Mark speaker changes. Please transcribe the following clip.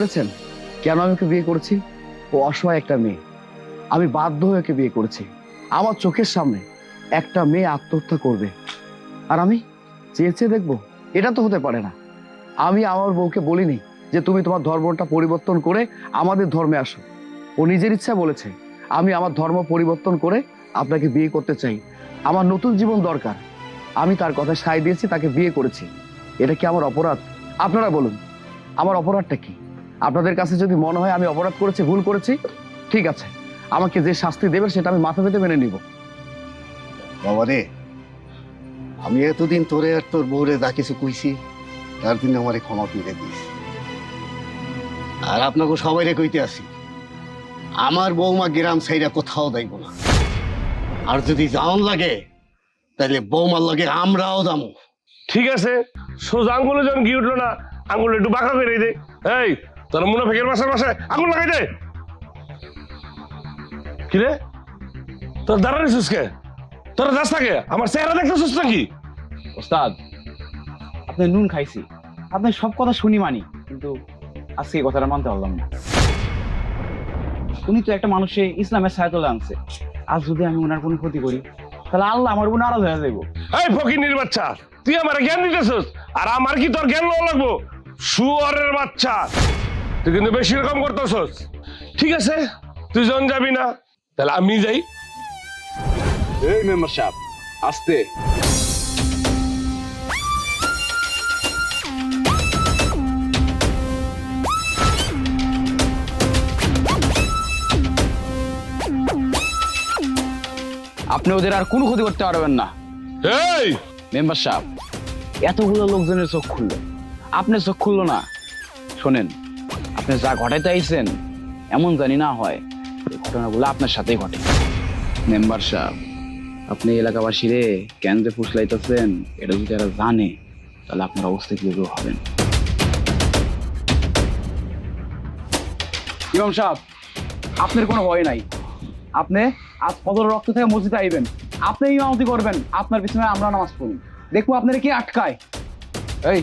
Speaker 1: বুঝেছেন কেন আমি ওকে বিয়ে করেছি? ও অসহায় একটা মেয়ে। আমি বাধ্য হয়ে ওকে বিয়ে করেছি। আমার চোখের সামনে একটা মেয়ে আত্মহত্যা করবে। আর আমি চেয়ে চেয়ে দেখব, এটা তো হতে পারে না। আমি আমার বউকে বলিনি যে তুমি তোমার ধর্মটা পরিবর্তন করে আমাদের ধর্মে আসো। ও নিজের ইচ্ছা বলেছে, আমি আমার ধর্ম পরিবর্তন করে আপনাকে বিয়ে করতে চাই। আমার নতুন জীবন দরকার। আমি তার কথা সায় দিয়েছি, তাকে বিয়ে করেছি। এটা কি আমার অপরাধ? আপনারা বলুন, আমার অপরাধটা কি? আপনাদের কাছে যদি মনে হয় আমি অপরাধ করেছি ভুল করেছি ঠিক আছে। আমাকে যে শাস্তি দেবে সেটা আমি মাথা পেতে মেনে নিব।
Speaker 2: বাবা রে আমি এতদিন তোরে আর তোর বউরে যা কিছু কইছি তার দিন আমারে ক্ষমা করে দিস। আর আপনাকে সবাই রে কইতে আসি আমার বৌমা গ্রাম সাইডা কোথাও যাইব না। আর যদি যাওন লাগে তাহলে বৌমার লাগে আমরাও যাব
Speaker 3: ঠিক আছে সোজা আঙ্গুলে যখন গিয়ে উঠল না আঙ্গুল একটু বাঁকা করে দে। এই তোর মুনাফিকের বাসার বাসায় আঙ্গুল লাগাই দে। কিরে তোর দাঁড়ানি সুসকে তোর দাস থাকে আমার চেহারা নাকি?
Speaker 4: ওস্তাদ আপনি নুন খাইছি। আপনার সব কথা শুনি মানি কিন্তু আজকে এই কথাটা মানতে পারলাম না। উনি তো একটা মানুষে ইসলামের সায়তলে আনছে। আজ যদি আমি ওনার কোনো ক্ষতি করি তাহলে আল্লাহ আমার উপর নারাজ হয়ে যাইব।
Speaker 3: এই ফকিনির বাচ্চা তুই আমার জ্ঞান দিতেছিস? আর আমার কি তোর জ্ঞান লাগবো? শুয়ারের বাচ্চা। তুই কিন্তু বেশি রকম করতেছস। ঠিক আছে? তুই জন যাবি না। তাহলে আমি যাই।
Speaker 4: এই মেম্বার সাহেব আস্তে। আপনি ওদের আর কোনো ক্ষতি করতে পারবেন না।
Speaker 3: এই!
Speaker 4: মেম্বার সাহেব এতগুলো লোকজনের চোখ খুললো। আপনার চোখ খুললো না। শোনেন। আপনি যা ঘটাইতে আইছেন, এমন জানি না হয় ঘটনাগুলো আপনার সাথেই ঘটে। মেম্বার সাহেব, আপনি এলাকাবাসীরে কেন যে ফুসলাইতেছেন, এটা যদি এরা জানে, তাহলে আপনার অবস্থা কি হবেন ইমাম সাহেব, আপনার কোনো ভয় নাই। আপনি আজ ফজর রক্ত থেকে মসজিদে আইবেন, আপনি ইমামতি করবেন, আপনার পিছনে আমরা নামাজ পড়ি। দেখব আপনারা কি আটকায়। এই